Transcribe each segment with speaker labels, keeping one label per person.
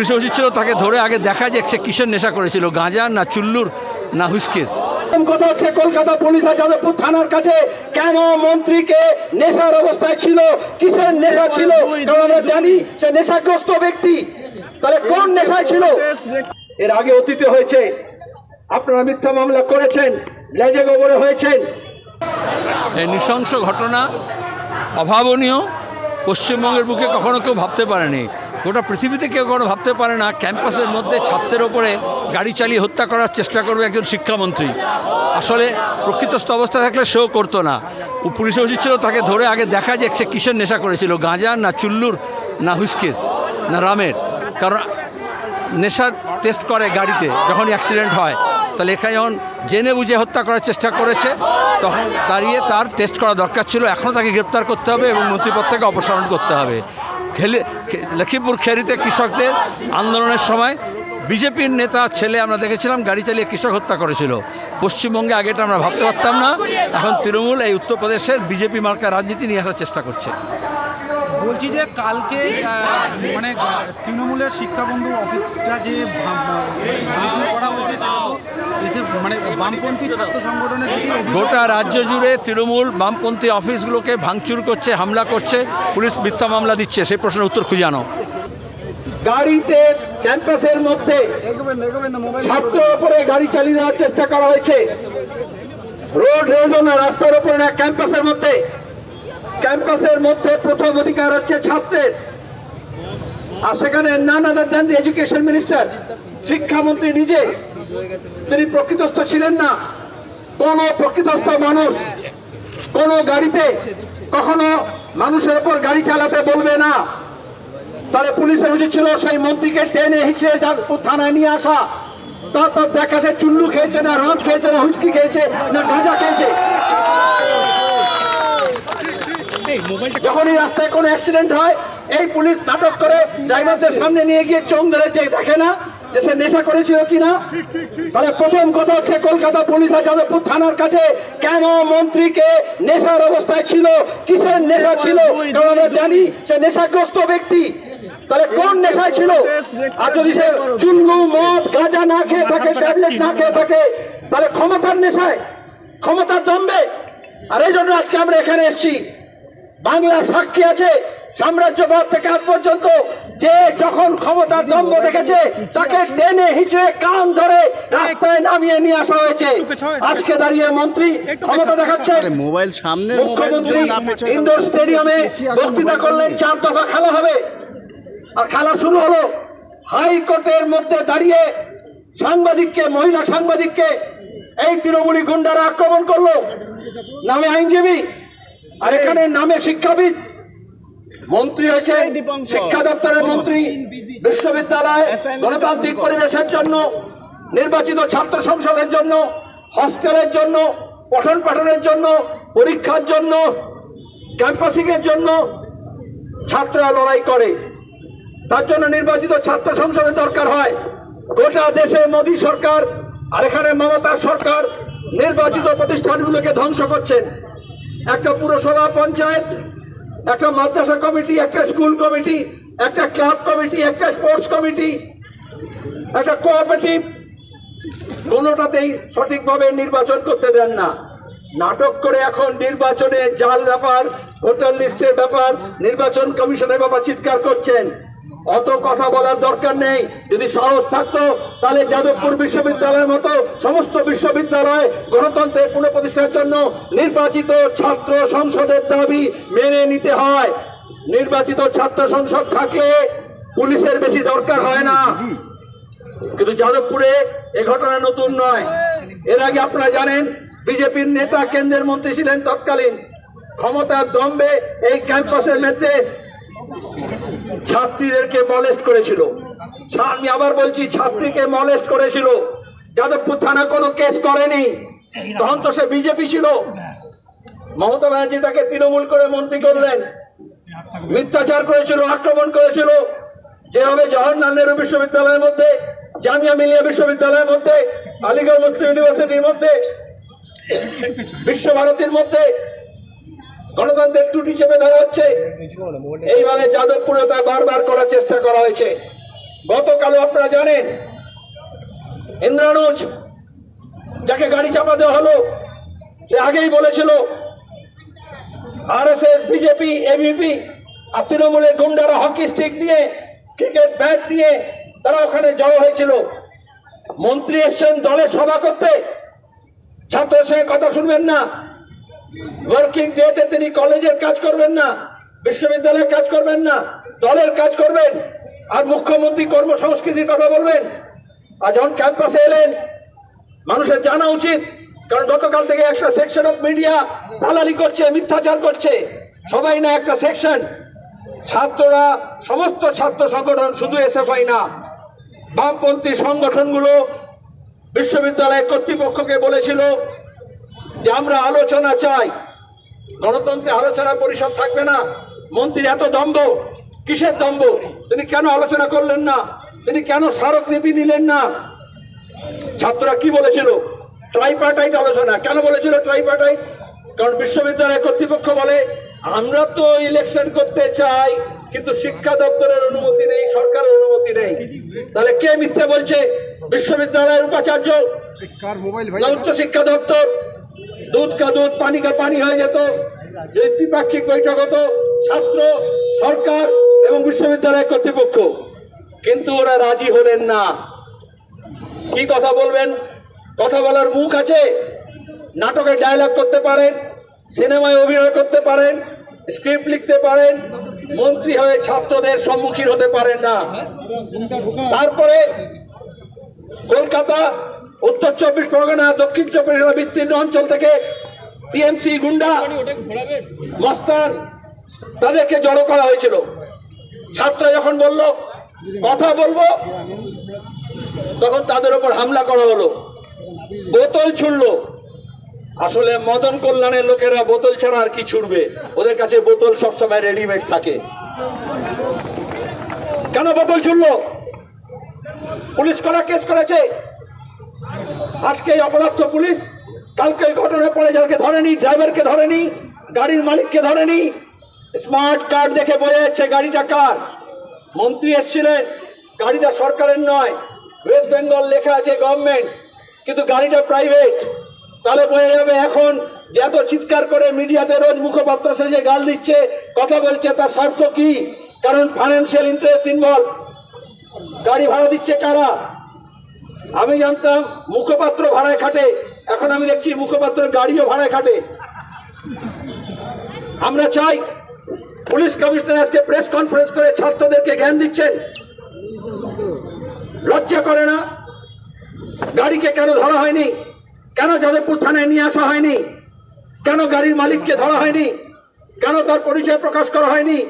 Speaker 1: Police উচিত ছিল তাকে ধরে আগে দেখা যে সে কিসের নেশা করেছিল গাঁজা না চুল্লুর না হুস্কির?
Speaker 2: কথা হচ্ছে কলকাতা পুলিশ আর যাদবপুর থানার কাছে কেন মন্ত্রীকে নেশার অবস্থায় ছিল কিসের নেশা ছিল? কারণ আমরা জানি সে নেশাগ্রস্ত ব্যক্তি। তাহলে কোন নেশায় ছিল? এর আগে অতীতে হয়েছে আপনারা মিথ্যা মামলা করেছেন লেজে গোবরে হয়েছেন।
Speaker 1: এই নৃশংস ঘটনা অভাবনীয় পশ্চিমবঙ্গের বুকে কখনো কেউ ভাবতে পারেনি। গোটা পৃথিবীতে কেউ কখনো ভাবতে পারে না, ক্যাম্পাসের মধ্যে ছাত্রের ওপরে গাড়ি চালিয়ে হত্যা করার চেষ্টা করবে একজন শিক্ষামন্ত্রী। আসলে প্রকৃতস্থ অবস্থা থাকলে সেও করতো না। পুলিশে উচিত ছিল, তাকে ধরে আগে দেখা যে সে কিসের নেশা করেছিল গাঁজা না চুল্লুর, না হুস্কির না রামের। কারণ নেশার টেস্ট করে গাড়িতে, যখন অ্যাক্সিডেন্ট হয়। তাহলে এখানে যখন জেনে বুঝে হত্যা করার চেষ্টা করেছে, তখন দাঁড়িয়ে তার টেস্ট করা দরকার ছিল। এখনও তাকে গ্রেপ্তার করতে হবে এবং মন্ত্রীপদ থেকে অপসারণ করতে হবে। খেলে লক্ষ্মীপুর খেরিতে কৃষকদের আন্দোলনের সময় বিজেপির নেতা ছেলে আমরা দেখেছিলাম, গাড়ি চালিয়ে কৃষক হত্যা করেছিল। পশ্চিমবঙ্গে আগে এটা আমরা ভাবতে পারতাম না, এখন তৃণমূল এই উত্তরপ্রদেশের বিজেপি মার্কা রাজনীতি নিয়ে আসার চেষ্টা করছে।
Speaker 3: বলছি যে কালকে মানে তৃণমূলের শিক্ষাবন্ধু অফিসটা যে করা হয়েছে সেটা মানে বামপন্থী ছাত্র সংগঠনের
Speaker 1: গোটা রাজ্য জুড়ে তৃণমূল বামপন্থী অফিসগুলোকে ভাঙচুর করছে হামলা করছে পুলিশ মিথ্যা মামলা দিচ্ছে সেই প্রশ্নের উত্তর খুঁজে আনো।
Speaker 2: গাড়িতে ক্যাম্পাসের মধ্যে ছাত্রের উপরে গাড়ি চালিয়ে দেওয়ার চেষ্টা করা হয়েছে। রোড রেজো না রাস্তার উপরে না ক্যাম্পাসের মধ্যে। ক্যাম্পাসের মধ্যে প্রথম অধিকার হচ্ছে ছাত্রের। আর সেখানে নান আদার দেন এডুকেশন মিনিস্টার শিক্ষামন্ত্রী নিজে তিনি প্রকৃতস্থ ছিলেন না। কোন প্রকৃতস্থ মানুষ কোন গাড়িতে কখনো মানুষের উপর গাড়ি চালাতে বলবে না। তাহলে পুলিশের উচিত ছিল সেই মন্ত্রীকে টেনে হিচড়ে যাদবপুর থানায় নিয়ে আসা। তারপর দেখা যায় চুল্লু খেয়েছে না রাত খেয়েছে না হুইস্কি খেয়েছে না গাঁজা খেয়েছে। যখন এই রাস্তায় কোনো অ্যাক্সিডেন্ট হয় এই পুলিশ নাটক করে ড্রাইভারদের সামনে নিয়ে গিয়ে চোখ ধরে যে দেখে না যে সে নেশা করেছিল কিনা? তাহলে প্রথম কথা হচ্ছে কলকাতা পুলিশ আর যাদবপুর থানার কাছে কেন মন্ত্রীকে নেশার অবস্থায় ছিল? কিসের নেশা ছিল? কারণ আমরা জানি সে নেশাগ্রস্ত ব্যক্তি। তাহলে কোন নেশায় ছিল? আর যদি সে মদ গাঁজা না খেয়ে থাকে ট্যাবলেট না খেয়ে থাকে তাহলে ক্ষমতার নেশায় ক্ষমতার দম্বে আর এই জন্য আজকে আমরা এখানে এসেছি। বাংলা সাক্ষী আছে সাম্রাজ্যবাদ থেকে আজ পর্যন্ত যে যখন ক্ষমতার দম্ভ দেখেছে তাকে টেনে হিচড়ে কান ধরে রাস্তায় নামিয়ে নিয়ে আসা হয়েছে। আজকে দাঁড়িয়ে মন্ত্রী ক্ষমতা দেখাচ্ছে।
Speaker 4: মোবাইল সামনে
Speaker 2: মুখ্যমন্ত্রী ইন্ডোর স্টেডিয়ামে বক্তৃতা করলেন চার দফা খেলা হবে। আর খেলা শুরু হলো। হাইকোর্টের মধ্যে দাঁড়িয়ে সাংবাদিককে মহিলা সাংবাদিককে এই তৃণমূলী গুন্ডারা আক্রমণ করল। নামে আইনজীবী আর এখানে নামে শিক্ষাবিদ মন্ত্রী হয়েছে শিক্ষা দপ্তরের মন্ত্রী বিশ্ববিদ্যালয় গণতান্ত্রিক পরিবেশের জন্য নির্বাচিত ছাত্র সংসদের জন্য হস্টেলের জন্য পঠন পাঠনের জন্য পরীক্ষার জন্য ক্যাম্পাসিং এর জন্য ছাত্ররা লড়াই করে। তার জন্য নির্বাচিত ছাত্র সংসদের দরকার হয়। গোটা দেশে মোদী সরকার আর এখানে মমতা সরকার নির্বাচিত প্রতিষ্ঠানগুলোকে ধ্বংস করছেন। একটা পুরসভা পঞ্চায়েত একটা মাদ্রাসা কমিটি, একটা স্কুল কমিটি, একটা ক্লাব কমিটি, একটা স্পোর্টস কমিটি, একটা কোঅপারেটিভ। কোনোটাতেই সঠিকভাবে নির্বাচন করতে দেন না। নাটক করে এখন নির্বাচনে জাল ব্যাপার, ভোটার লিস্টের ব্যাপার, নির্বাচন কমিশনের বাবা চিৎকার করছেন। অত কথা বলার দরকার নেই। যদি সাহস থাকতো, তাহলে যাদবপুর বিশ্ববিদ্যালয়ের মতো সমস্ত বিশ্ববিদ্যালয় গণতন্ত্রের পুনঃপ্রতিষ্ঠার জন্য নির্বাচিত ছাত্র সংসদের দাবি মেনে নিতে হয়। নির্বাচিত ছাত্র সংসদ থাকলে পুলিশের বেশি দরকার হয় না। কিন্তু যাদবপুরে এ ঘটনা নতুন নয়। এর আগে আপনারা জানেন, বিজেপির নেতা কেন্দ্রের মন্ত্রী ছিলেন তৎকালীন। ক্ষমতার দম্বে এই ক্যাম্পাসের মধ্যে ছাত্রীদেরকে মলেস্ট করেছিল। আমি আবার বলছি ছাত্রীকে মলেস্ট করেছিল। যাদবপুর থানা কোনো কেস করেনি। তখন তো সে বিজেপি ছিল। মমতা ব্যানার্জি তাকে তৃণমূল করে মন্ত্রী করলেন। মিথ্যাচার করেছিল আক্রমণ করেছিল। যেভাবে জওহরলাল নেহরু বিশ্ববিদ্যালয়ের মধ্যে জামিয়া মিলিয়া বিশ্ববিদ্যালয়ের মধ্যে আলিগড় মুসলিম ইউনিভার্সিটির মধ্যে বিশ্বভারতীর মধ্যে গণতন্ত্রের ত্রুটি চেপে ধরা হচ্ছে। এইভাবে যাদবপুরে তা বারবার করার চেষ্টা করা হয়েছে। গতকালও আপনারা জানেন, ইন্দ্রানুজ যাকে গাড়ি চাপা দেওয়া হলো, সে আগেই বলেছিল, আরএসএস, বিজেপি এবিপি আর তৃণমূলের গুন্ডারা হকি স্টিক নিয়ে, ক্রিকেট ব্যাট নিয়ে তারা ওখানে জড়ো হয়েছিল। মন্ত্রী এসছেন দলের সভা করতে। ছাত্রের সঙ্গে কথা শুনবেন না। ওয়ার্কিং ডেতে তিনি কলেজের কাজ করবেন না, বিশ্ববিদ্যালয়ের কাজ করবেন না, দলের কাজ করবেন, আর মুখ্যমন্ত্রী কর্মসংস্কৃতির কথা বলবেন। আর যখন ক্যাম্পাসে এলেন, মানুষের জানা উচিত, কারণ গতকাল থেকে একটা সেকশন অফ মিডিয়া দালালি করছে, মিথ্যাচার করছে। সবাই না একটা সেকশন ছাত্ররা, সমস্ত ছাত্র সংগঠন শুধু এসএফআই না, বামপন্থী সংগঠনগুলো বিশ্ববিদ্যালয় কর্তৃপক্ষকে বলেছিল যে আমরা আলোচনা চাই। গণতন্ত্রে আলোচনা পরিষদ থাকবে না। মন্ত্রীর এত দম্ভ কিসের দম্ভ? তিনি কেন আলোচনা করলেন না? তিনি কেন স্মারকলিপি নিলেন না? ছাত্ররা কি বলেছিল? ট্রাইপার্টাইট আলোচনা। কেন বলেছিল ট্রাইপার্টাইট? কারণ বিশ্ববিদ্যালয় কর্তৃপক্ষ বলে আমরা তো ইলেকশন করতে চাই কিন্তু শিক্ষা দপ্তরের অনুমতি নেই সরকারের অনুমতি নেই। তাহলে কে মিথ্যে বলছে? বিশ্ববিদ্যালয়ের উপাচার্য? উচ্চ শিক্ষা দপ্তর। দুধ কা দুধ, পানি কা পানি হয়ে যেত। যে দ্বিপাক্ষিক বৈঠক হতো, ছাত্র, সরকার এবং বিশ্ববিদ্যালয় কর্তৃপক্ষ। কিন্তু ওরা রাজি হলেন না। কি কথা বলবেন? কথা বলার মুখ আছে? নাটকে ডায়লগ করতে পারেন, সিনেমায় অভিনয় করতে পারেন স্ক্রিপ্ট লিখতে পারেন, মন্ত্রী হয়ে ছাত্রদের সম্মুখীন হতে পারেন না। তারপরে কলকাতা উত্তর চব্বিশ পরগনা, দক্ষিণ চব্বিশ বিস্তীর্ণ অঞ্চল থেকে টিএমসি গুন্ডা মস্তান তাদেরকে জড়ো করা হয়েছিল। ছাত্র যখন বলল, কথা বলব? তখন তাদের উপর হামলা করা হলো। বোতল ছুড়লো। আসলে মদন কল্যাণের লোকেরা বোতল ছাড়া আর কি ছুড়বে? ওদের কাছে বোতল সবসময় রেডিমেড থাকে। কেন বোতল ছুড়লো? পুলিশ করা কেস করেছে। আজকে এই অপরাধ পুলিশ কালকে এই ঘটনা পড়ে যাকে ধরেনি, ড্রাইভারকে ধরেনি, গাড়ির মালিককে ধরেনি। স্মার্ট কার্ড দেখে বোঝা যাচ্ছে গাড়িটা কার? মন্ত্রী এসছিলেন, গাড়িটা সরকারের নয়, ওয়েস্ট বেঙ্গল লেখা আছে গভর্নমেন্ট, কিন্তু গাড়িটা প্রাইভেট। তাহলে বোঝা যাবে এখন যে এত চিৎকার করে মিডিয়াতে রোজ মুখপাত্র সেজে গাল দিচ্ছে, কথা বলছে, তার স্বার্থ কি? কারণ ফাইন্যান্সিয়াল ইন্টারেস্ট ইনভলভ গাড়ি ভাড়া দিচ্ছে কারা? আমি জানতাম মুখপাত্র ভাড়ায় খাটে, এখন আমি দেখছি মুখপাত্রের গাড়িও ভাড়ায় খাটে। আমরা চাই পুলিশ কমিশনার আজকে প্রেস কনফারেন্স করে ছাত্রদেরকে জ্ঞান দিচ্ছেন। লজ্জা করে না? গাড়িকে কেন ধরা হয়নি? কেন যাদবপুর থানায় নিয়ে আসা হয়নি? কেন গাড়ির মালিককে ধরা হয়নি? কেন তার পরিচয় প্রকাশ করা হয়নি?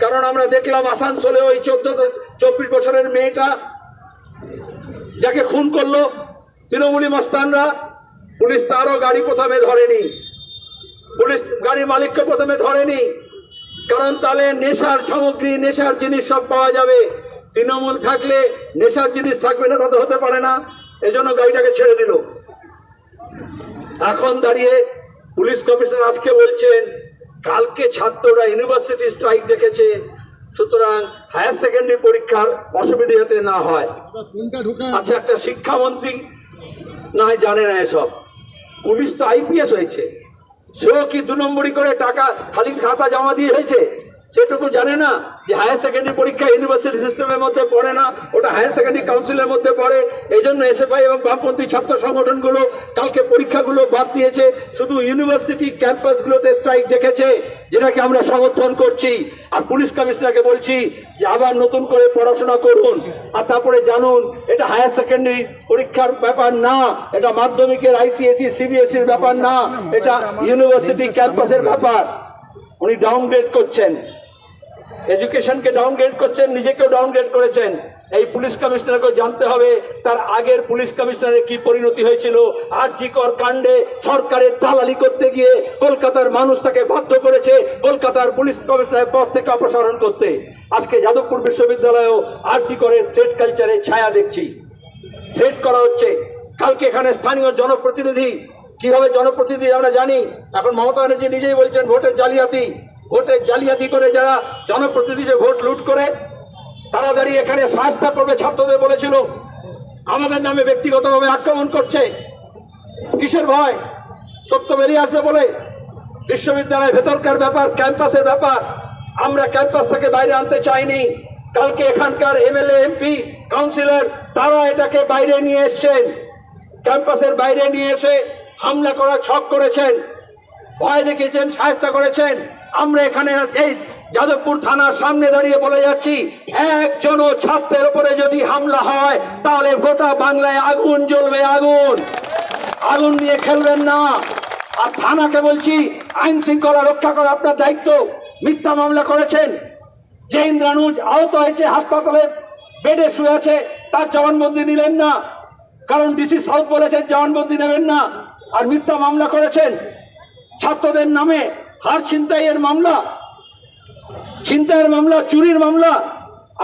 Speaker 2: কারণ আমরা দেখলাম আসানসোলে ওই চোদ্দ, চব্বিশ বছরের মেয়েটা যাকে খুন করল তৃণমূলী মস্তানরা, পুলিশ তারও গাড়ি প্রথমে ধরেনি। পুলিশ গাড়ির মালিককে প্রথমে ধরেনি, কারণ তাহলে নেশার সামগ্রী, নেশার জিনিস সব পাওয়া যাবে। তৃণমূল থাকলে নেশার জিনিস থাকবে না তা তো হতে পারে না। এজন্য গাড়িটাকে ছেড়ে দিল। এখন দাঁড়িয়ে পুলিশ কমিশনার আজকে বলছেন, কালকে ছাত্ররা ইউনিভার্সিটি স্ট্রাইক দেখেছে। সুতরাং হায়ার সেকেন্ডারি পরীক্ষার অসুবিধা যাতে না হয়। আচ্ছা একটা শিক্ষামন্ত্রী না হয় জানে না এসব। পুলিশ তো আইপিএস হয়েছে। সেও কি দু নম্বরই করে টাকা খালি খাতা জমা দিয়ে হয়েছে? সেটুকু জানে না যে হায়ার সেকেন্ডারি পরীক্ষা ইউনিভার্সিটি সিস্টেমের মধ্যে পড়ে না, ওটা হায়ার সেকেন্ডারি কাউন্সিলের মধ্যে পড়ে। এই জন্য এসএফআই এবং বামপন্থী ছাত্র সংগঠনগুলো কালকে পরীক্ষাগুলো বাদ দিয়েছে। শুধু ইউনিভার্সিটি ক্যাম্পাসগুলোতে স্ট্রাইক ডেকেছে, যেটাকে আমরা সমর্থন করছি। আর পুলিশ কমিশনারকে বলছি যে আবার নতুন করে পড়াশোনা করুন, আর তারপরে জানুন, এটা হায়ার সেকেন্ডারি পরীক্ষার ব্যাপার না, এটা মাধ্যমিকের আইসিএসসি সিবিএসসির ব্যাপার না, এটা ইউনিভার্সিটি ক্যাম্পাসের ব্যাপার। উনি ডাউনগ্রেড করছেন। এডুকেশনকে ডাউনগ্রেড করছেন, নিজেকেও ডাউনগ্রেড করেছেন। এই পুলিশ কমিশনারকে জানতে হবে, তার আগের পুলিশ কমিশনারের কি পরিণতি হয়েছিল। আর জিকর কাণ্ডে সরকারের দালালি করতে গিয়ে কলকাতার মানুষ তাকে বাধ্য করেছে কলকাতার পুলিশ কমিশনারের পদ থেকে অপসারণ করতে। আজকে যাদবপুর বিশ্ববিদ্যালয়েও আর জিকরের থ্রেড কালচারের ছায়া দেখছি। থ্রেড করা হচ্ছে। কালকে এখানে স্থানীয় জনপ্রতিনিধি, কীভাবে জনপ্রতিনিধি আমরা জানি? এখন মমতা ব্যানার্জি নিজেই বলছেন, ভোটের জালিয়াতি। ভোটের জালিয়াতি করে যারা জনপ্রতিনিধি ভোট লুট করে, তারা দাঁড়িয়ে এখানে সাহায্য করবে, ছাত্রদের বলেছিল, আমাদের নামে ব্যক্তিগতভাবে আক্রমণ করছে। কিসের ভয়? সত্য বেরিয়ে আসবে বলে বিশ্ববিদ্যালয়ের ভেতরকার ব্যাপার, ক্যাম্পাসের ব্যাপার, আমরা ক্যাম্পাস থেকে বাইরে আনতে চাইনি। কালকে এখানকার এমএলএ, এমপি, কাউন্সিলর, তারা এটাকে বাইরে নিয়ে এসছেন। ক্যাম্পাসের বাইরে নিয়ে এসে হামলা করার ছক করেছেন। ভয় দেখিয়েছেন সাহায্য করেছেন। আমরা এখানে এই যাদবপুর থানার সামনে দাঁড়িয়ে বলে যাচ্ছি একজন ছাত্রের উপরে যদি হামলা হয়, তাহলে গোটা বাংলায় আগুন জ্বলবে, আগুন। আগুন নিয়ে খেলবেন না। আর থানাকে বলছি আইন শৃঙ্খলা রক্ষা করা আপনার দায়িত্ব। মিথ্যা মামলা করেছেন। যে ইন্দ্রানুজ আহত হয়েছে, হাসপাতালে বেডে শুয়ে আছে, তার জবানবন্দি নিলেন না। কারণ ডিসি সাউথ বলেছেন, জবানবন্দি নেবেন না। আর মিথ্যা মামলা করেছেন। ছাত্রদের নামে হার ছিনতাইয়ের মামলা ছিনতাইয়ের মামলা, চুরির মামলা,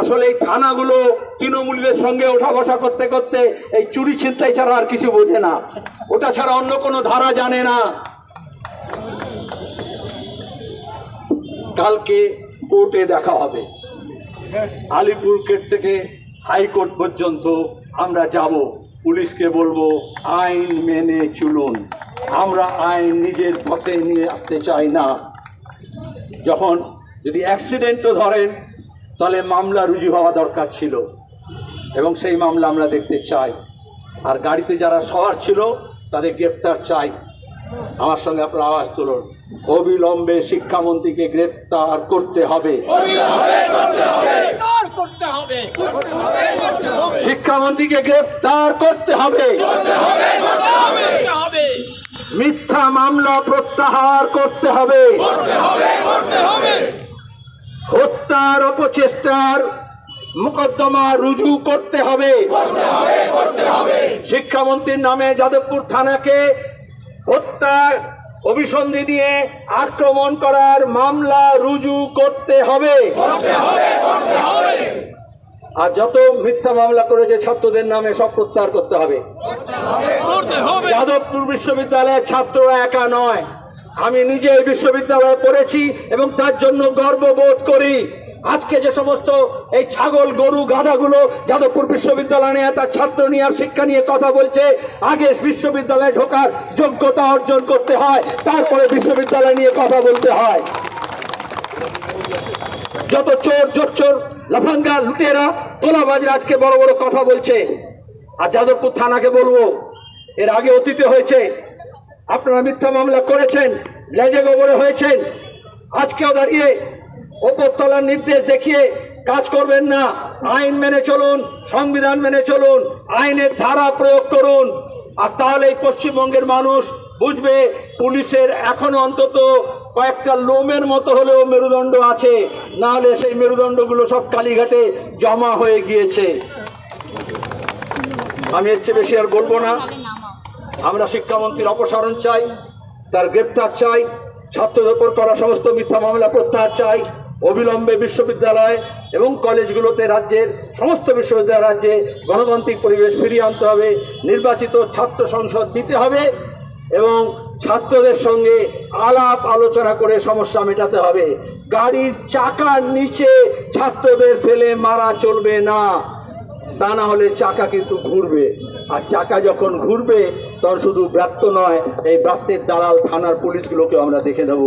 Speaker 2: আসলে এই থানাগুলো তৃণমূলীদের সঙ্গে ওঠা বসা করতে করতে এই চুরি ছিনতাই ছাড়া আর কিছু বোঝে না। ওটা ছাড়া অন্য কোনো ধারা জানে না। কালকে কোর্টে দেখা হবে। আলিপুর গেট থেকে হাইকোর্ট পর্যন্ত আমরা যাব। পুলিশকে বলব, আইন মেনে চলুন। আমরা আইন নিজের পথে নিয়ে আসতে চাই না। যখন যদি অ্যাক্সিডেন্টও ধরেন তাহলে মামলা রুজু হওয়া দরকার ছিল। এবং সেই মামলা আমরা দেখতে চাই। আর গাড়িতে যারা সওয়ার ছিল তাদের গ্রেপ্তার চাই। আমার সঙ্গে আপনার আওয়াজ তুলুন। অবিলম্বে শিক্ষামন্ত্রীকে গ্রেপ্তার করতে হবে। শিক্ষামন্ত্রীকে গ্রেপ্তার করতে হবে। মিথ্যা মামলা প্রত্যাহার করতে হবে। হত্যার অপচেষ্টার মোকদ্দমা রুজু করতে হবে। শিক্ষামন্ত্রীর নামে যাদবপুর থানাকে হত্যা অভিসন্ধি দিয়ে আক্রমণ করার মামলা রুজু করতে হবে। আর যত মিথ্যা মামলা করেছে ছাত্রদের নামে সব প্রত্যাহার করতে হবে। যাদবপুর বিশ্ববিদ্যালয়ের ছাত্ররা একা নয়। আমি নিজে এই বিশ্ববিদ্যালয়ে পড়েছি এবং তার জন্য গর্ববোধ করি। আজকে যে সমস্ত এই ছাগল গরু গাধাগুলো যাদবপুর বিশ্ববিদ্যালয় নিয়ে তার ছাত্র নিয়ে আর শিক্ষা নিয়ে কথা বলছে আগে বিশ্ববিদ্যালয়ে ঢোকার যোগ্যতা অর্জন করতে হয় তারপরে বিশ্ববিদ্যালয় নিয়ে কথা বলতে হয়। যত চোর জোচ্চোর লাফাঙ্গা লুটেরা, তোলাবাজরা আজকে বড় বড় কথা বলছে। আর যাদবপুর থানাকে বলব, এর আগে অতীতে হয়েছে, আপনারা মিথ্যা মামলা করেছেন, লেজে গোবরে হয়েছেন। আজকেও দাঁড়িয়ে ওপরতলার নির্দেশ দেখিয়ে কাজ করবেন না। আইন মেনে চলুন, সংবিধান মেনে চলুন, আইনের ধারা প্রয়োগ করুন। আর তাহলে পশ্চিমবঙ্গের মানুষ বুঝবে, পুলিশের এখনও অন্তত কয়েকটা লোমের মতো হলেও মেরুদণ্ড আছে। না হলে সেই মেরুদণ্ডগুলো সব কালীঘাটে জমা হয়ে গিয়েছে। আমি এর চেয়ে বেশি আর বলব না। আমরা শিক্ষামন্ত্রীর অপসারণ চাই, তার গ্রেপ্তার চাই ছাত্রদের উপর করা সমস্ত মিথ্যা মামলা প্রত্যাহার চাই। অবিলম্বে বিশ্ববিদ্যালয় এবং কলেজগুলোতে রাজ্যের সমস্ত বিশ্ববিদ্যালয় রাজ্যে গণতান্ত্রিক পরিবেশ ফিরিয়ে আনতে হবে। নির্বাচিত ছাত্র সংসদ দিতে হবে। এবং ছাত্রদের সঙ্গে আলাপ আলোচনা করে সমস্যা মেটাতে হবে। গাড়ির চাকার নিচে ছাত্রদের ফেলে মারা চলবে না। তা না হলে চাকা কিন্তু ঘুরবে। আর চাকা যখন ঘুরবে, তখন শুধু ব্রাত্য নয়, এই ব্রাত্যের দালাল থানার পুলিশগুলোকে আমরা দেখে নেব।